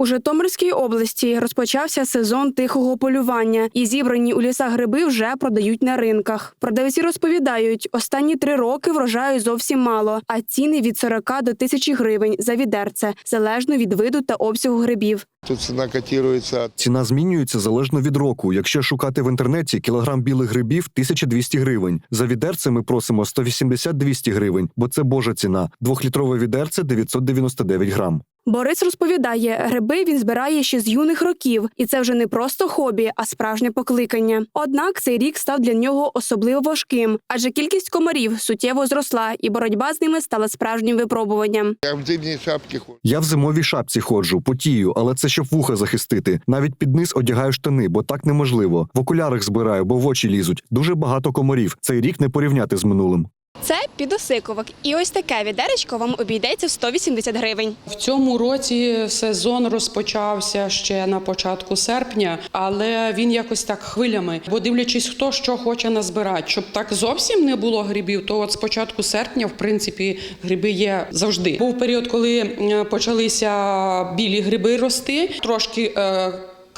У Житомирській області розпочався сезон тихого полювання, і зібрані у лісах гриби вже продають на ринках. Продавці розповідають, останні три роки врожаю зовсім мало, а ціни від 40 до тисячі гривень за відерце, залежно від виду та обсягу грибів. Тут цена котируется Ціна змінюється залежно від року. Якщо шукати в інтернеті, кілограм білих грибів 1200 гривень. За відерце ми просимо 180-200 гривень, бо це божа ціна. Двохлітрове відерце 999 грам. Борис розповідає, гриби він збирає ще з юних років, і це вже не просто хобі, а справжнє покликання. Однак цей рік став для нього особливо важким, адже кількість комарів суттєво зросла, і боротьба з ними стала справжнім випробуванням. Я в зимней шапке хожу. Я в зимовій шапці ходжу, потію, але це щоб вуха захистити. Навіть під низ одягаю штани, бо так неможливо. В окулярах збираю, бо в очі лізуть. Дуже багато комарів. Цей рік не порівняти з минулим. Це підосиковик, і ось таке відеречко вам обійдеться в 180 гривень. В цьому році сезон розпочався ще на початку серпня, але він якось так хвилями. Бо дивлячись, хто що хоче назбирати, щоб так зовсім не було грибів, то от з початку серпня, в принципі, гриби є завжди. Був період, коли е, почалися білі гриби рости, трошки.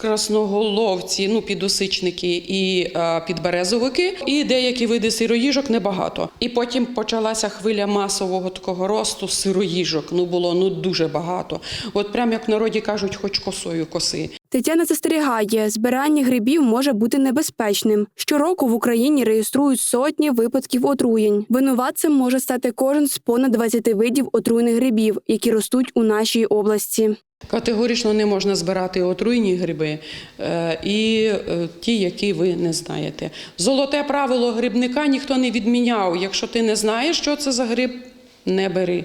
Красноголовці, ну підосичники і е, підберезовики, і деякі види сироїжок небагато. І потім почалася хвиля масового такого росту сироїжок. Ну було ну дуже багато. От прям як в народі кажуть, хоч косою коси. Тетяна застерігає, збирання грибів може бути небезпечним. Щороку в Україні реєструють сотні випадків отруєнь. Винуватцем може стати кожен з понад 20 видів отруєних грибів, які ростуть у нашій області. Категорично не можна збирати отруйні гриби е, і е, ті, які ви не знаєте. Золоте правило грибника ніхто не відміняв. Якщо ти не знаєш, що це за гриб, не бери.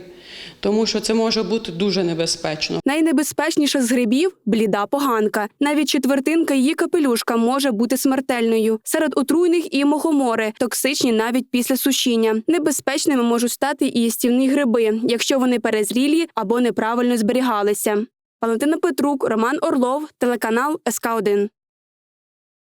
Тому що це може бути дуже небезпечно. Найнебезпечніша з грибів бліда поганка. Навіть четвертинка її капелюшка може бути смертельною. Серед отруйних і мохомори, токсичні навіть після сушіння. Небезпечними можуть стати і їстівні гриби, якщо вони перезрілі або неправильно зберігалися. Валентина Петрук, Роман Орлов, телеканал СК 1